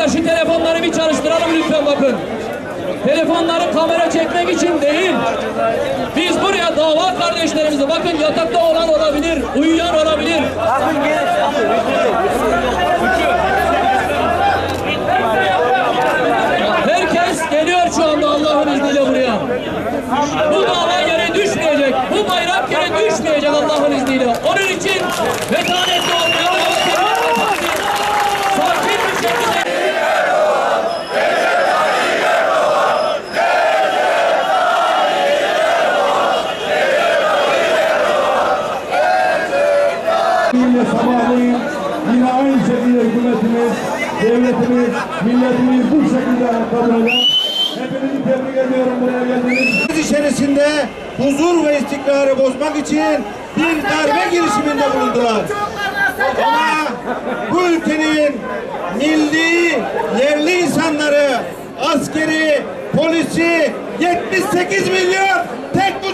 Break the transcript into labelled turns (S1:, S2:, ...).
S1: Arkadaşlar şu telefonları bir çalıştıralım lütfen bakın. Telefonları kamera çekmek için değil. Biz buraya dava kardeşlerimizi bakın yatakta olan olabilir, uyuyan olabilir. Herkes geliyor şu anda Allah'ın izniyle buraya. Bu dava yere düşmeyecek. Bu bayrak yere düşmeyecek Allah'ın izniyle. Onun için
S2: Yine sabahleyin yine aynı şekilde hükümetimiz, devletimiz, milletimiz bu şekilde eder. Hepinizi tebrik ediyorum buraya geldiğiniz içerisinde huzur ve istikrarı bozmak için bir darbe girişiminde bulundular. Ama bu ülkenin milli, yerli insanları, askeri, polisi 78 milyon tek olduk.